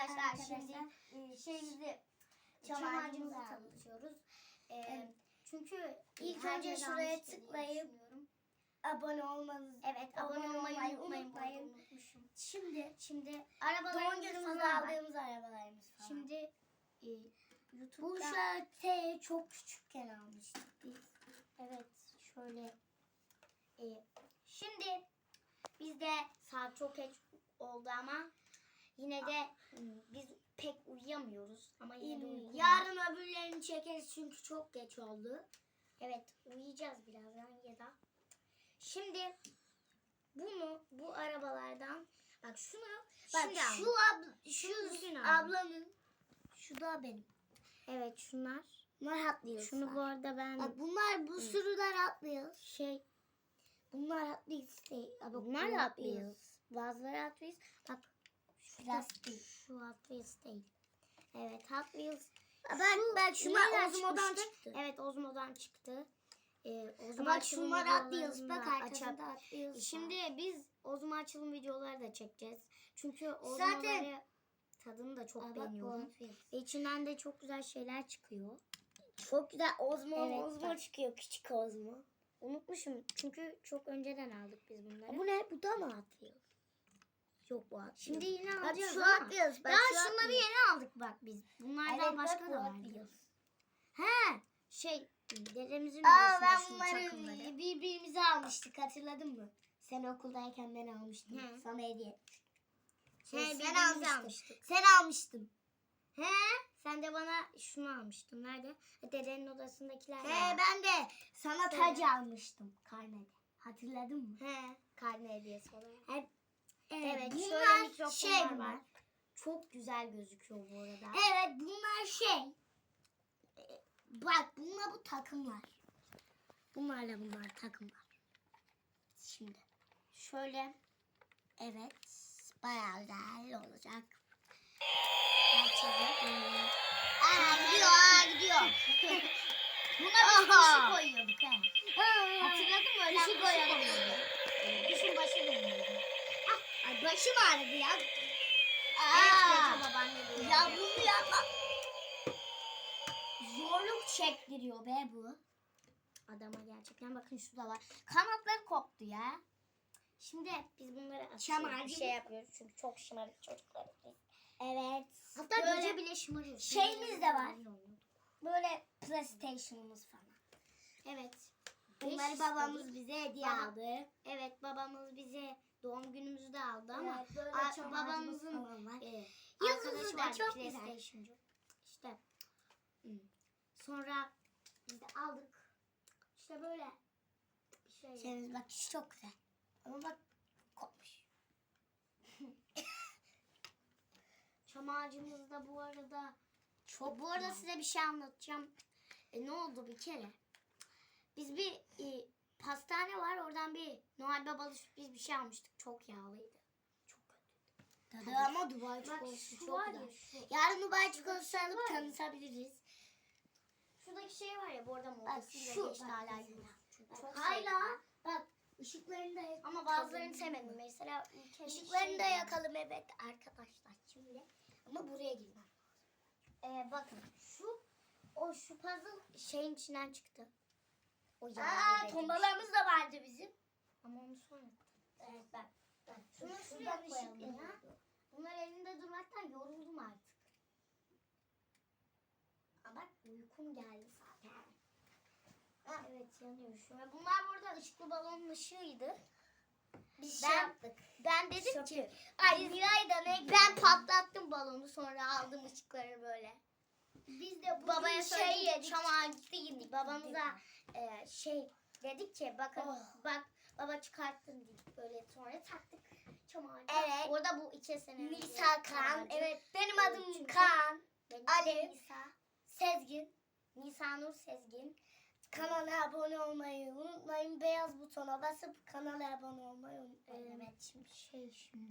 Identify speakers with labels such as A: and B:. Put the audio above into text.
A: Arkadaşlar, şimdi
B: e,
A: şeyimizi
B: çam ağacımızı tanıtıyoruz.
A: Ee,
B: Evet.
A: Çünkü
B: İlk önce şuraya tıklayıp abone olmanız.
A: Evet abone, olmayı unutmayın.
B: unutmayın. Şimdi
A: Şimdi arabalarımız falan
B: aldığımız arabalarımız falan.
A: Şimdi e,
B: bu
A: YouTube'da
B: şartı çok küçükken almıştık biz.
A: evet şöyle e, şimdi bizde saat çok geç oldu ama yine de biz pek uyuyamıyoruz ama yine de uykum var.
B: Yarın öbürlerini çekeriz çünkü çok geç oldu.
A: Evet uyuyacağız birazdan ya da. Şimdi bunu bu arabalardan bak şunu
B: Bak
A: şimdi
B: şu abla, şu ablanın şu da benim.
A: Evet şunlar.
B: Bunlar atlıyor.
A: Şunu bu arada ben
B: Bak bunlar bu sürüler atlıyor.
A: şey
B: Bunlar atlıyor değil. Bak,
A: bunlar
B: bu
A: da Hot Wheels. Bazıları Wheels. Bak
B: Plastik.
A: Şu Hot Wheels değil. Evet Hot Wheels.
B: Bak bak şunlar Ozmo'dan çıktı.
A: Evet Ozmo'dan çıktı. Ee, Ozmo
B: Bak şunlar atlıyoruz. Bak
A: da
B: arkasında atlıyoruz.
A: Şimdi biz Ozmo açılım videoları da çekeceğiz. Çünkü
B: Zaten-
A: Ozmo'ları tadını da çok
B: Aa,
A: beğeniyorum. Ve içinden de çok güzel şeyler çıkıyor.
B: Çok güzel Ozmo
A: Evet,
B: Ozmo
A: bak.
B: çıkıyor küçük Ozmo.
A: Unutmuşum çünkü çok önceden aldık biz bunları.
B: Bu ne? Bu da mı atıyor? Yok bu atıyor.
A: Şimdi yine
B: bak
A: alacağız
B: şu
A: ama
B: atlıyoruz. Bak
A: daha
B: şu
A: şunları
B: atlıyoruz.
A: yeni aldık bak biz. Bunlardan
B: Evet,
A: başka
B: bak
A: da vardı.
B: atlıyoruz.
A: He şey dedemizin
B: Aa ben
A: şu
B: bunları birbirimize almıştık hatırladın mı? Sen okuldayken ben almıştım.
A: He.
B: Sana hediye etmiştim.
A: He,
B: Şey, sen almıştın.
A: almıştık.
B: Sen almıştın.
A: He sen de bana şunu almıştın. Nerede? Dedenin odasındakiler
B: He
A: var.
B: ben de sana tac almıştım karnede. Hatırladın mı?
A: He karne hediyesi olarak.
B: Evet,
A: Evet,
B: bunlar
A: şöyle
B: şey
A: var. Çok güzel gözüküyor bu arada.
B: Evet bunlar şey. Bak bunlar bu takımlar. Bunlarla bunlar takımlar. Şimdi şöyle evet bayağı güzel olacak. Aa gidiyor aa gidiyor. Buna biz şey koyuyorduk he. Hatırladın mı? Öyle
A: şey koyuyorduk.
B: Kuşun başı. Ay başım ağrıdı ya.
A: Evet,
B: Aa,
A: Gece babaanne
B: ya bunu yapma. Zorluk çektiriyor be bu.
A: Adama gerçekten bakın şurada var. Kanatları koptu ya. Şimdi biz bunları asıyoruz, bir şey yapıyoruz çünkü çok şımarık çocuklarız.
B: Evet.
A: Hatta
B: Böyle
A: gece bile şımarıyoruz.
B: şeyimiz de var. Böyle PlayStation'ımız falan.
A: Evet.
B: Bunları babamız bize hediye aldı.
A: Evet babamız bize doğum de aldı ama
B: Evet,
A: a- babamızın e,
B: Yıldızı da çok güzel.
A: İşte hmm. sonra biz de aldık. İşte böyle bir şey.
B: Şeyimiz bak şu çok güzel. Ama bak kopmuş.
A: Çam ağacımız da bu arada çok bu arada size bir şey anlatacağım. E, ne oldu bir kere? Biz bir e, pastane var oradan bir Noel babalı sürpriz bir şey almıştık. Çok yağlıydı. Çok kötü.
B: Tadı ama Dubai çikolatası
A: şu
B: çok
A: var
B: güzel.
A: ya şu.
B: Yarın Dubai çikolatası alıp
A: var ya.
B: tanıtabiliriz.
A: Şuradaki şey var ya bu arada
B: Bak
A: modasıyla
B: şu.
A: geçti
B: bak
A: hala.
B: Bak,
A: Çok
B: Hala bak ışıklarını da yakalım.
A: Ama bazılarını sevmedim. Mesela ülkenin
B: Işıklarını da yakalım evet arkadaşlar şimdi. Ama buraya girmem.
A: Ee, bakın şu o şu puzzle şeyin içinden çıktı. O
B: Aa tombalarımız da vardı bizim.
A: şey. Ama onu sonra.
B: Evet bak. bak
A: Şunu şuraya koyalım ya. Bunlar elinde durmaktan yoruldum artık. Aa, bak uykum geldi zaten.
B: Ha.
A: Evet yanıyor şu an. Bunlar burada ışıklı balonun ışığıydı.
B: Biz
A: Ben-
B: şey yaptık.
A: Ben dedim
B: Şok.
A: ki
B: Ay Miray da ne
A: ben patlattım balonu sonra aldım ışıkları böyle.
B: Biz de bugün
A: Babaya
B: şey yedik.
A: çam ağacı yedik. Babamıza e, şey dedik ki bakın
B: Oh.
A: bak baba çıkarttım dedik böyle sonra taktık çam ağacı.
B: Evet.
A: Orada bu iki sene
B: Nisa
A: ağacı.
B: Evet benim adım
A: çünkü-
B: Kaan.
A: Benim
B: Ali.
A: Nisa.
B: Sezgin.
A: Nisa Nur Sezgin.
B: Kanala abone olmayı unutmayın. Beyaz butona basıp kanala abone olmayı unutmayın.
A: Evet şimdi şey şimdi.